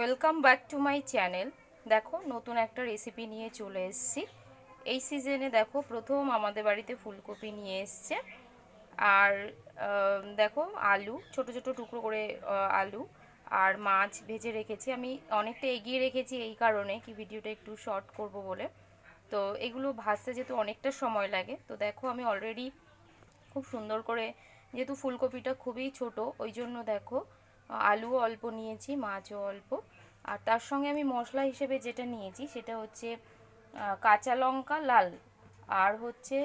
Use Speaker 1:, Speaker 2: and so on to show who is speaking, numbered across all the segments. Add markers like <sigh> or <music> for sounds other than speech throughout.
Speaker 1: Welcome back to my channel. দেখো, নতুন একটা রেসিপি নিয়ে চলে এসেছি। এই সিজনে দেখো, প্রথম আমাদের বাড়িতে ফুলকপি নিয়ে এসছে। আর দেখো, আলু, ছোট ছোট টুকরো করে আলু আর মাছ ভেজে রেখেছি। আমি অনেকটা এগিয়ে রেখেছি এই কারণে কি ভিডিওটা একটু শর্ট করব বলে। তো এগুলো ভাজতে যেহেতু অনেকটা সময় লাগে, তো দেখো, আমি অলরেডি খুব সুন্দর করে, যেহেতু ফুলকপিটা খুবই ছোট, ওই জন্য দেখো, আলুও অল্প নিয়েছি, মাছও অল্প। আর তার সঙ্গে আমি মশলা হিসেবে যেটা নিয়েছি সেটা হচ্ছে কাঁচা লঙ্কা, লাল, আর হচ্ছে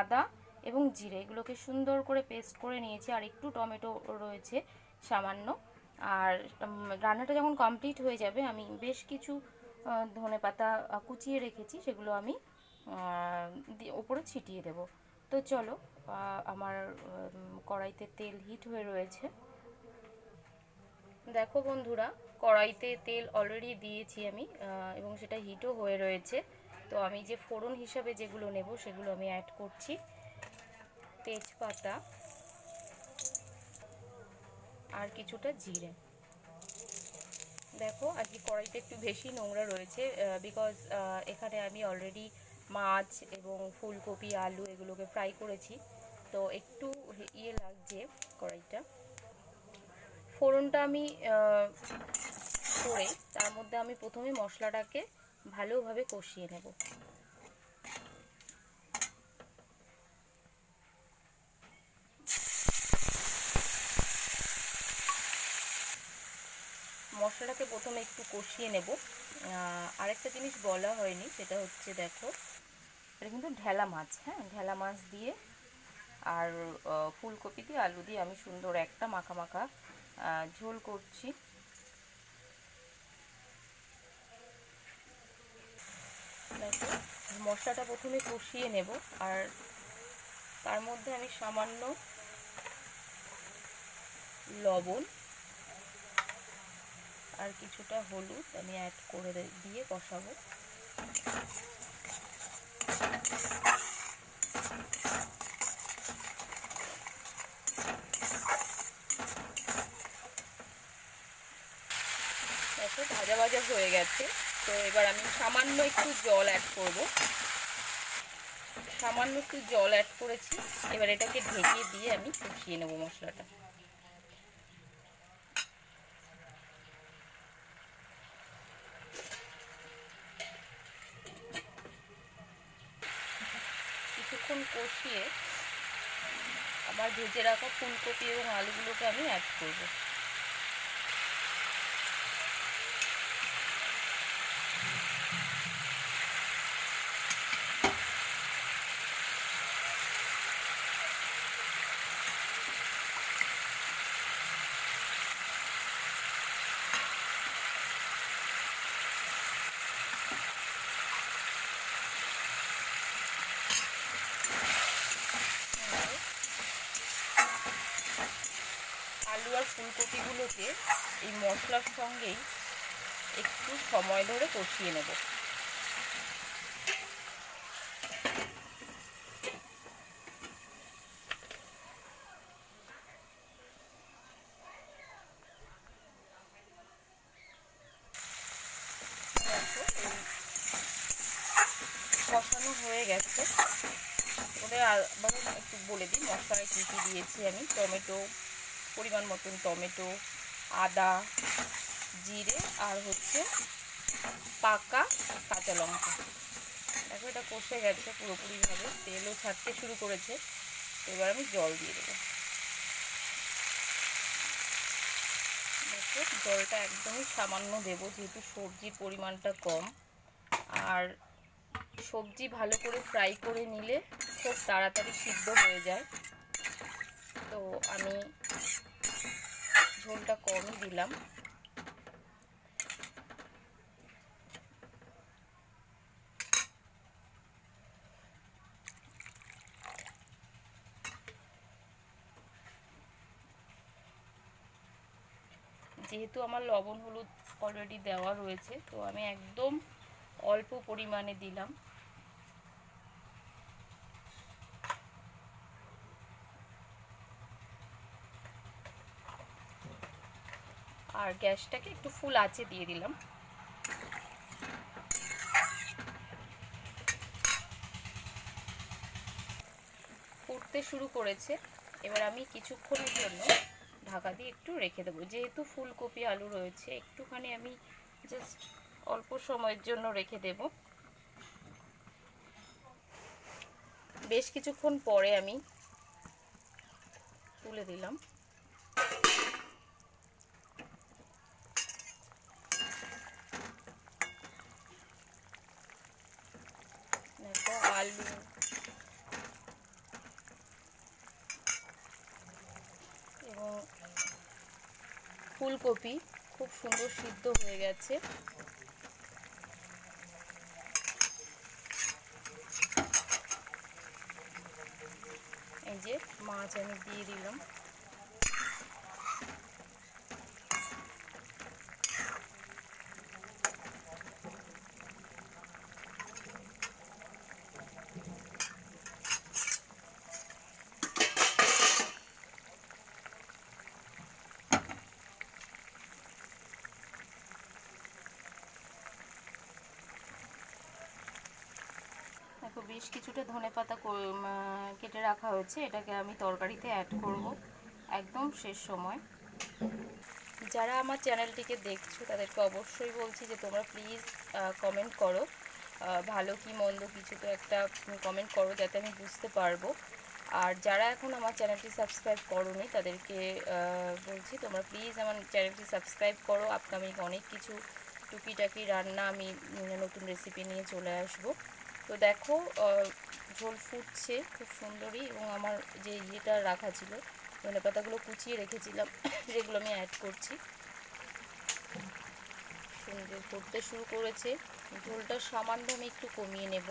Speaker 1: আদা এবং জিরে। এগুলোকে সুন্দর করে পেস্ট করে নিয়েছি, আর একটু টমেটো রয়েছে সামান্য। আর রান্নাটা যখন কমপ্লিট হয়ে যাবে, আমি বেশ কিছু ধনে পাতা কুচিয়ে রেখেছি, সেগুলো আমি ওপরে ছিটিয়ে দেব। তো চলো আমার কড়াইতে তেল হিট হয়ে রয়েছে। দেখো বন্ধুরা কড়াইতে তেল অলরেডি দিয়েছি আমি এবং সেটা হিটও হয়ে রয়েছে। তো আমি যে ফোড়ন হিসাবে যেগুলো নেব সেগুলো আমি অ্যাড করছি। তেজপাতা আর কিছুটা জিরে। দেখো, আজকে কড়াইতে একটু বেশি নোংরা রয়েছে বিকজ এখানে আমি অলরেডি মাছ এবং ফুলকপি, আলু এগুলোকে ফ্রাই করেছি। তো একটু ইয়ে লাগছে কড়াইটা। ফোড়নটা আমি করে তার মধ্যে আমি প্রথমে মশলাটাকে ভালোভাবে কষিয়ে নেব। মশলাটাকে প্রথমে একটু কষিয়ে নেব। আরেকটা জিনিস বলা হয়নি, সেটা হচ্ছে দেখো, এটা কিন্তু ঢেলা মাছ হ্যাঁ? ঢেলা মাছ দিয়ে আর ফুলকপি দিয়ে আলু দিয়ে আমি সুন্দর একটা মাখা মাখা ঝোল করছি। দেখো মশলাটা প্রথমে কষিয়ে নেব আর তার মধ্যে আমি সামান্য লবণ আর কিছুটা হলুদ আমি অ্যাড করে দিয়ে কষাবো। ভাজা ভাজা হয়ে গেছে। তো এবার আমি সামান্য একটু জল অ্যাড করব। সামান্য একটু জল অ্যাড করেছি। এবার এটাকে ঢেকে দিয়ে আমি কষিয়ে নেব মশলাটা। কিছুক্ষণ কষিয়ে আমার ভেজে রাখা ফুলকপি এবং আলুগুলোকে আমি অ্যাড করব। আলু আর ফুলকপিগুলোকে এই মশলার সঙ্গেই একটু সময় ধরে কষিয়ে নেব। কষানো হয়ে গেছে। ওদের আবার একটু বলে দিই, মশলায় কী কী দিয়েছি আমি? টমেটো পরিমাণ মতন টমেটো, আদা, জিরে আর হচ্ছে পাকা কাঁচা লঙ্কা। দেখো এটা কষে গেছে পুরোপুরিভাবে, তেলও ছাড়তে শুরু করেছে। এবার আমি জল দিয়ে দেবো। দেখো জলটা একদমই সামান্য দেবো, যেহেতু সবজির পরিমাণটা কম। আর সবজি ভালো করে ফ্রাই করে নিলে খুব তাড়াতাড়ি সিদ্ধ হয়ে যায়। তো আমি ঝোলটা কমই দিলাম। যেহেতু আমার লবণ হলুদ অলরেডি দেওয়া রয়েছে, তো আমি একদম অল্প পরিমাণে দিলাম। আর গ্যাসটাকে একটু ফুল আঁচে দিয়ে দিলাম। ফুটতে শুরু করেছে। এবার আমি কিছুক্ষণের জন্য ঢাকা দিয়ে একটু রেখে দেবো। যেহেতু ফুলকপি, আলু রয়েছে, একটুখানি আমি জাস্ট অল্প সময়ের জন্য রেখে দেব। বেশ কিছুক্ষণ পরে আমি তুলে দিলাম দেখো আলু এবং ফুলকপি খুব সুন্দর সিদ্ধ হয়ে গেছে। এই যে মাছ আমি দিয়ে দিলাম দেখো বেশ কিছুটা ধনে পাতা কেটে রাখা হয়েছে। এটাকে আমি তরকারিতে অ্যাড করব একদম শেষ সময়। যারা আমার চ্যানেলটিকে দেখছ, তাদেরকে অবশ্যই বলছি যে তোমরা প্লিজ কমেন্ট করো। ভালো কি মন্দ কিছু তো একটা কমেন্ট করো যাতে আমি বুঝতে পারব। আর যারা এখন আমার চ্যানেলটি সাবস্ক্রাইব করোনি, তাদেরকে বলছি তোমরা প্লিজ আমার চ্যানেলটি সাবস্ক্রাইব করো। আপকামিং অনেক কিছু টুকিটাকি রান্না আমি নতুন রেসিপি নিয়ে চলে আসব। তো দেখো ঝোল ফুটছে, খুব সুন্দরই এবং আমার যে ইয়েটা রাখা ছিল, ধনে পাতাগুলো কুচিয়ে রেখেছিলাম <coughs> সেগুলো আমি অ্যাড করছি। সুন্দর ফুটতে শুরু করেছে। ঝোলটা সামান্য আমি একটু কমিয়ে নেব।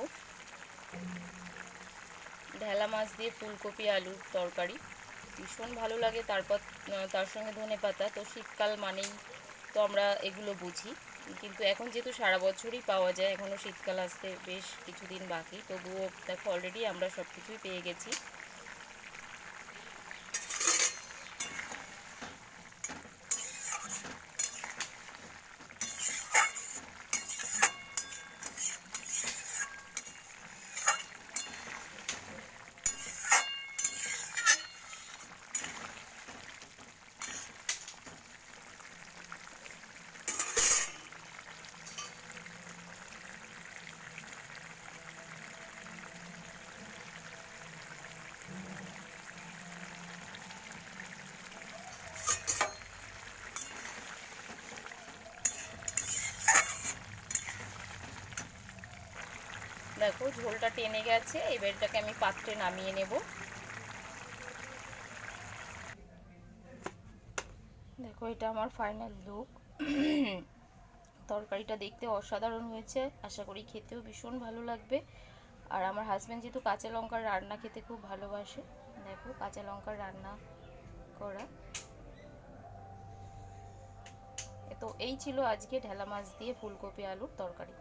Speaker 1: ঢেলা মাছ দিয়ে ফুলকপি, আলুর তরকারি। ভীষণ ভালো লাগে, তারপর তার সঙ্গে ধনে পাতা। তো শীতকাল মানেই তো আমরা এগুলো বুঝি। কিন্তু এখন যেহেতু সারা বছরই পাওয়া যায় এখনও শীতকাল আসতে বেশ কিছুদিন বাকি, তবুও দেখো অলরেডি আমরা সব কিছুই পেয়ে গেছি। দেখো, ঝোলটা টেনে গেছে, এবার এটাকে আমি পাত্রে নামিয়ে নেব। দেখো, এটা আমার ফাইনাল লুক তরকারিটা দেখতে অসাধারণ হয়েছে, আশা করি খেতেও ভীষণ ভালো লাগবে। আর আমার হাজব্যান্ড যেহেতু কাঁচা লঙ্কার রান্না খেতে খুব ভালোবাসে, দেখো, কাঁচা লঙ্কার রান্না করা। তো এই ছিল আজকে ঢেলা মাছ দিয়ে ফুলকপি আলুর তরকারি।